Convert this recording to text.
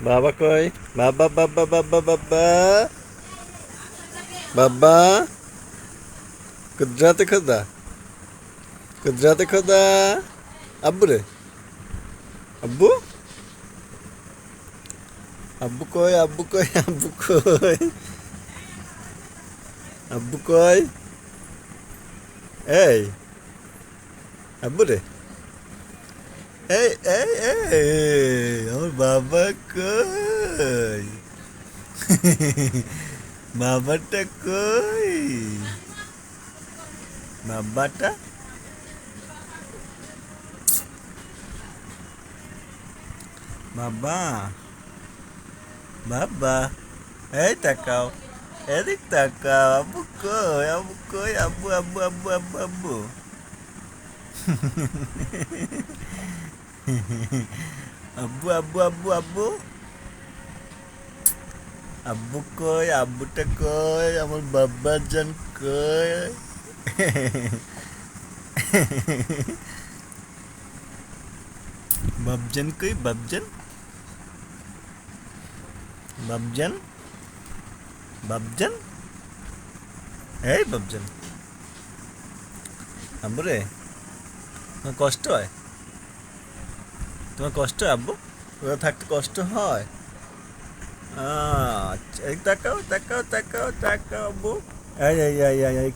বাবা কই? বাবা বাবা বাবা বাবা বাবা। কুদরাতে খোদা। কুদরাতে খোদা। আব্বু রে। আব্বু? আব্বু কই? আব্বু কই? আব্বু কই? আব্বু কই? এই। আব্বু রে। এই এই এই আমার বাবা কই বাবাটা কই বাবাটা বাবা বাবা এই তাকাও এদিক তাকাও আব্বু কই আব্বু কই আব্বু আব্বু আব্বু আব্বু আব্বু আব্বু আব্বু আব্বু আব্বু আব্বু কই আব্বুটা কই আমার বাবা জান কই বাবজান কই বাবজান বাবজান বাবজান এই বাবজান আব্বু রে তোমার কষ্ট হয় তোমার কষ্ট হয় আব্বু ওরা থাকতে কষ্ট হয় আচ্ছা তাকাও তাকাও তাকাও তাকাও আব্বু এই এই এই এই